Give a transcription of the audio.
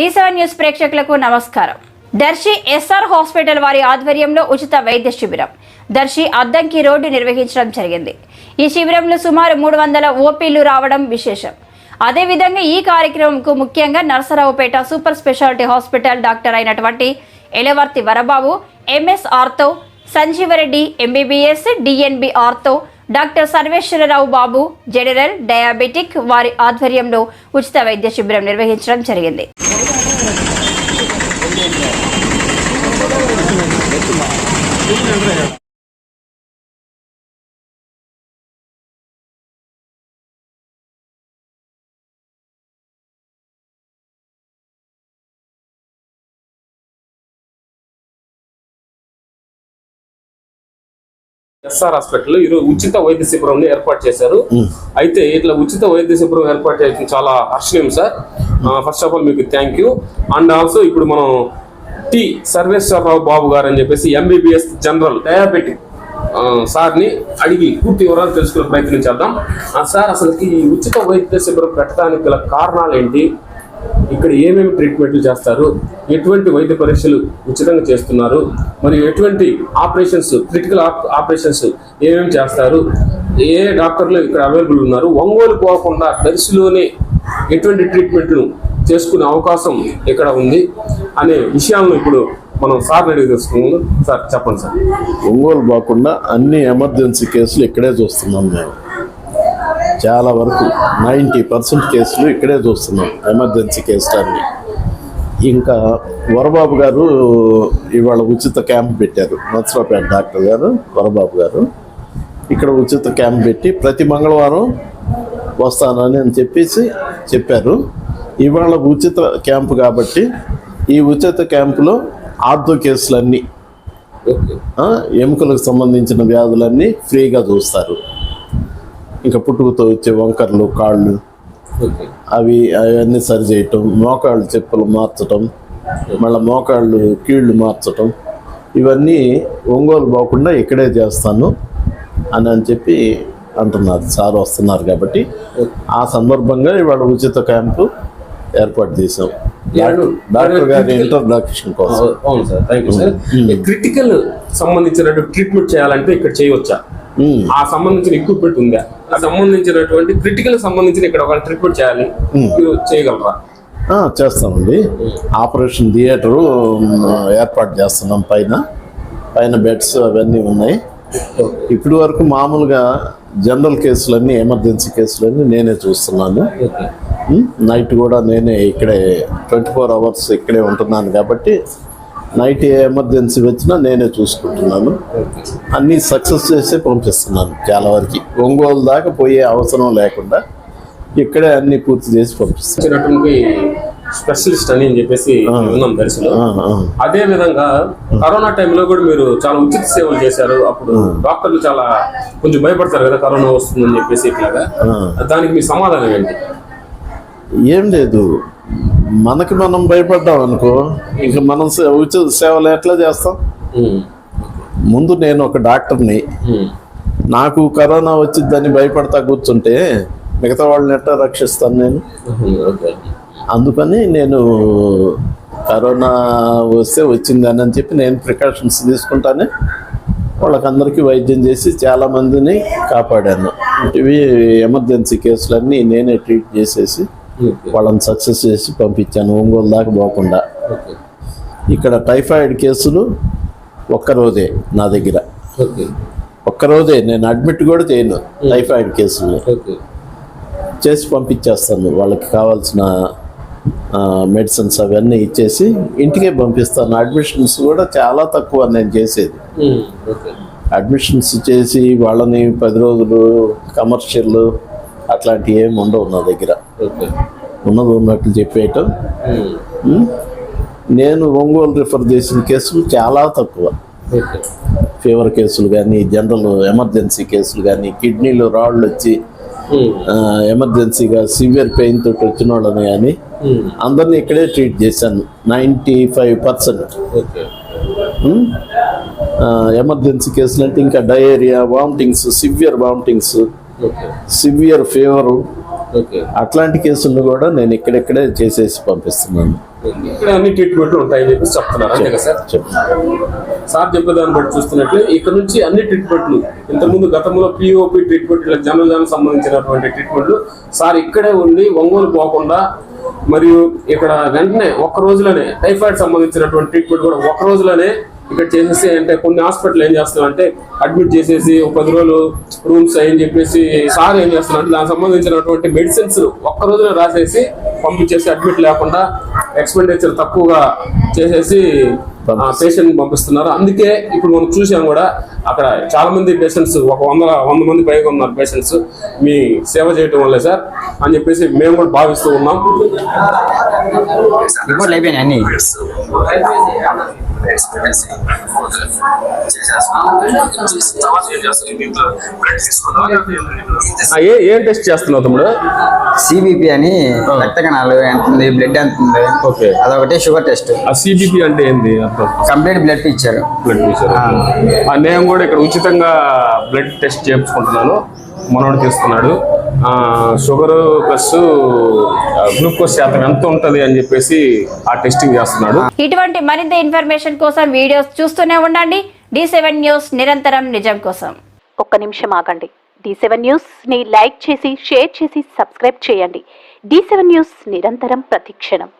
D seven news ప్రేక్షకులకు నమస్కారం. Darsi SR hospital వారి ఆధ్వర్యంలో ఉచిత వైద్య శిబిరం. దర్శి అద్దంకి రోడ్డు నిర్వహించడం జరిగింది. ఈ శిబిరంలో సుమారు మూడు వందల ఓపీలు రావడం విశేషం. అదేవిధంగా ఈ కార్యక్రమంకు ముఖ్యంగా Narasaraopet super speciality hospital doctor అయినటువంటి Elavarthi Varababu MS ortho Sanjeevareddy MBBS DNB ortho doctor Sarveswararao Babu general diabetic వారి ఆధ్వర్యంలో ఉచిత వైద్య శిబిరం నిర్వహించడం జరిగింది. ఎస్ఆర్ హాస్పిటల్ ఈరోజు ఉచిత వైద్య శిబిరం ఏర్పాటు చేశారు. అయితే ఇట్లా ఉచిత వైద్య శిబిరం ఏర్పాటు చేయడం చాలా హర్షణీయం సార్. ఫస్ట్ ఆఫ్ ఆల్ మీకు థ్యాంక్ యూ అండ్ ఆల్సో ఇప్పుడు మనం టి సర్వేశ్వరరావు బాబు గారు అని చెప్పేసి ఎంబీబీఎస్ జనరల్ డయాబెటిక్ సార్ని అడిగి పూర్తి వివరాలు తెలుసుకునే ప్రయత్నం చేద్దాం. ఆ, సార్ అసలు ఈ ఉచిత వైద్య శిబిరం పెట్టడానికి గల కారణాలు ఏంటి? ఇక్కడ ఏమేమి ట్రీట్మెంట్లు చేస్తారు? ఎటువంటి వైద్య పరీక్షలు ఉచితంగా చేస్తున్నారు? మరి ఎటువంటి ఆపరేషన్స్ క్రిటికల్ ఆపరేషన్స్ ఏమేమి చేస్తారు? ఏ డాక్టర్లు ఇక్కడ అవైలబుల్ ఉన్నారు? ఒంగోలు పోకుండా దర్శిలోనే ఎటువంటి ట్రీట్మెంట్ను చేసుకునే అవకాశం ఇక్కడ ఉంది అనే విషయాలను ఇప్పుడు మనం సార్ అడిగి తెలుసుకున్నాం సార్ చెప్పండి సార్. ఒంగోలు కాకుండా అన్ని ఎమర్జెన్సీ కేసులు ఇక్కడే చూస్తున్నాం మేము. చాలా వరకు నైంటీ పర్సెంట్ కేసులు ఇక్కడే చూస్తున్నాం ఎమర్జెన్సీ కేసులన్నీ. ఇంకా వరబాబు గారు ఇవాళ ఉచిత క్యాంప్ పెట్టారు. నర్సరావుపేట డాక్టర్ గారు వరబాబు గారు. ఇక్కడ ఉచిత క్యాంప్ పెట్టి ప్రతి మంగళవారం వస్తానని అని చెప్పేసి చెప్పారు. ఇవాళ ఉచిత క్యాంపు కాబట్టి ఈ ఉచిత క్యాంపులో ఆర్థో కేసులన్నీ ఎముకలకు సంబంధించిన వ్యాధులన్నీ ఫ్రీగా చూస్తారు. ఇంకా పుట్టుకతో వచ్చే వంకర్లు కాళ్ళు అవి అవన్నీ సరి చేయటం మోకాళ్ళు చెప్పులు మార్చటం మళ్ళీ మోకాళ్ళు కీళ్ళు మార్చటం ఇవన్నీ ఒంగోలు పోకుండా ఇక్కడే చేస్తాను అని అని చెప్పి అంటున్నారు. సార్ వస్తున్నారు కాబట్టి ఆ సందర్భంగా ఇవాళ ఉచిత క్యాంపు ఏర్పాటు చేసాం డాక్టర్- గారి ఇంట్రడక్షన్ కోసం. అవును sir thank you sir. Critical సంబంధించినటువంటి ట్రీట్మెంట్ చేయాలంటే ఇక్కడ చేయవచ్చా. ఆ సంబంధించిన ఎక్విప్మెంట్ ఉందా? ఆ సంబంధించినటువంటి క్రిటికల్ సంబంధించిన ఇక్కడ ఒక ట్రీట్మెంట్ చేయాలి. మీరు చేయగలరా? చేస్తామండి. ఆపరేషన్ థియేటరు ఏర్పాటు చేస్తున్నాం పైన. పైన బెడ్స్ అవన్నీ ఉన్నాయి. ఇప్పటి వరకు మామూలుగా జనరల్ కేసులన్నీ ఎమర్జెన్సీ కేసులన్నీ నేనే చూస్తున్నాను. నైట్ కూడా నేనే ఇక్కడే ట్వంటీ ఫోర్ అవర్స్ ఇక్కడే ఉంటున్నాను కాబట్టి నైట్ ఏ ఎమర్జెన్సీ వచ్చినా నేనే చూసుకుంటున్నాను. అన్నీ సక్సెస్ చేసే పంపిస్తున్నాను చాలా వరకు. ఒంగోలు దాకా పోయే అవసరం లేకుండా ఇక్కడే అన్నీ పూర్తి చేసి పంపిస్తాను స్పెషలిస్ట్ అని చెప్పేసి ఉన్నాం దర్శనం. అదే విధంగా కరోనా టైంలో కూడా మీరు చాలా ఉచిత సేవలు చేశారు. అప్పుడు డాక్టర్లు చాలా కొంచెం భయపడతారు కదా కరోనా వస్తుందని చెప్పేసి ఇట్లాగా. దానికి మీ సమాధానం ఏంటి? ఏం లేదు. మనకి మనం భయపడ్డాం అనుకో ఇంక మనం ఉచిత సేవలు ఎట్లా చేస్తాం? ముందు నేను ఒక డాక్టర్ని. నాకు కరోనా వచ్చిందని భయపడతా కూర్చుంటే మిగతా వాళ్ళని ఎట్లా రక్షిస్తాను నేను? అందుకని నేను కరోనా వస్తే వచ్చిందని అని చెప్పి నేను ప్రికాషన్స్ తీసుకుంటానే వాళ్ళకందరికీ వైద్యం చేసి చాలా మందిని కాపాడాను. ఇవి ఎమర్జెన్సీ కేసులన్నీ నేనే ట్రీట్ చేసేసి వాళ్ళని సక్సెస్ చేసి పంపించాను. ఒంగోలు దాకా పోకుండా. ఇక్కడ టైఫాయిడ్ కేసులు ఒక్కరోజే నా దగ్గర. ఒక్కరోజే నేను అడ్మిట్ కూడా చేయను టైఫాయిడ్ కేసులు చేసి పంపించేస్తాను. వాళ్ళకి కావాల్సిన మెడిసిన్స్ అవన్నీ ఇచ్చేసి ఇంటికే పంపిస్తాను. అడ్మిషన్స్ కూడా చాలా తక్కువ నేను చేసేది. అడ్మిషన్స్ చేసి వాళ్ళని పది రోజులు కమర్షియల్ అట్లాంటివి ఏమి ఉండవు నా దగ్గర. ఓకే ఉన్నది ఉన్నట్టు చెప్పేయటం. ఉమ్, ఉమ్, నేను ఒంగోలు రిఫర్ చేసిన కేసులు చాలా తక్కువ. ఫీవర్ కేసులు కానీ జనరల్ ఎమర్జెన్సీ కేసులు కానీ కిడ్నీలో రాళ్ళు వచ్చి ఎమర్జెన్సీగా సివియర్ పెయిన్ తోటి వచ్చిన వాళ్ళని కానీ అందరినీ ఇక్కడే ట్రీట్ చేశాను. నైంటీ ఫైవ్ పర్సెంట్ ఎమర్జెన్సీ కేసులు అంటే ఇంకా diarrhoea vomitings severe vomitings severe fever okay అట్లాంటి కేసులను కూడా నేను ఇక్కడెక్కడే చేసేసి పంపిస్తున్నాను. ఇక్కడ అన్ని ట్రీట్మెంట్లు ఉంటాయని చెప్పేసి చెప్తున్నారు. అంతే కదా సార్? సార్ చెప్పేదాన్ని బట్టి చూస్తున్నట్లే ఇక్కడ నుంచి అన్ని ట్రీట్మెంట్లు ఇంతకుముందు గతంలో పిఓపి ట్రీట్మెంట్ ఇలా జనరల్ సంబంధించినటువంటి ట్రీట్మెంట్లు సార్ ఇక్కడే ఉండి ఒంగోలు పోకుండా మరియు ఇక్కడ వెంటనే ఒక్క రోజులోనే టైఫాయిడ్ సంబంధించినటువంటి ట్రీట్మెంట్ కూడా ఒక్క రోజులోనే ఇక్కడ చేసేసి అంటే కొన్ని హాస్పిటల్ ఏం చేస్తున్నారంటే అడ్మిట్ చేసేసి ఒక పది రోజులు రూమ్స్ అని చెప్పేసి సార్ ఏం చేస్తున్నారంటే దానికి సంబంధించినటువంటి మెడిసిన్స్ ఒక్క రోజులో రాసేసి పంపించేసి అడ్మిట్ లేకుండా ఎక్స్పెండిచర్ తక్కువగా చేసేసి పేషెంట్ పంపిస్తున్నారు. అందుకే ఇప్పుడు మనం చూసాం కూడా అక్కడ చాలా మంది పేషెంట్స్ ఒక వంద వంద మంది పైగా ఉన్నారు పేషెంట్స్. మీ సేవ చేయటం వల్లే సార్ అని చెప్పేసి మేము కూడా భావిస్తూ ఉన్నాం. ఏ టెస్ట్ చేస్తున్నావు తమ్ముడు? సిబిపి అని రక్త కణాలు ఎంత ఉంది బ్లడ్ ఎంత ఉంది ఓకే. అదొకటి షుగర్ టెస్ట్. ఆ సిబిపి అంటే ఏంది? కంప్లీట్ బ్లడ్ ఇచ్చారు బ్లడ్ ఆ, నేను కూడా ఇక్కడ ఉచితంగా బ్లడ్ టెస్ట్ చేయించుకుంటున్నాను. మనోడు తీస్తున్నాడు. ఆ, షుగర్ ప్లస్ గ్లూకోజ్ శాతం ఎంత ఉంటది అని చెప్పేసి ఆ టెస్టింగ్ చేస్తున్నాడు. ఇటువంటి మరింత ఇన్ఫర్మేషన్ కోసం వీడియోస్ చూస్తూనే ఉండండి. డి సెవెన్ న్యూస్ నిరంతరం నిజం కోసం. ఒక్క నిమిషం ఆగండి. డి సెవెన్ న్యూస్ని లైక్ చేసి షేర్ చేసి సబ్స్క్రైబ్ చేయండి. డి సెవెన్ న్యూస్ నిరంతరం ప్రతిక్షణం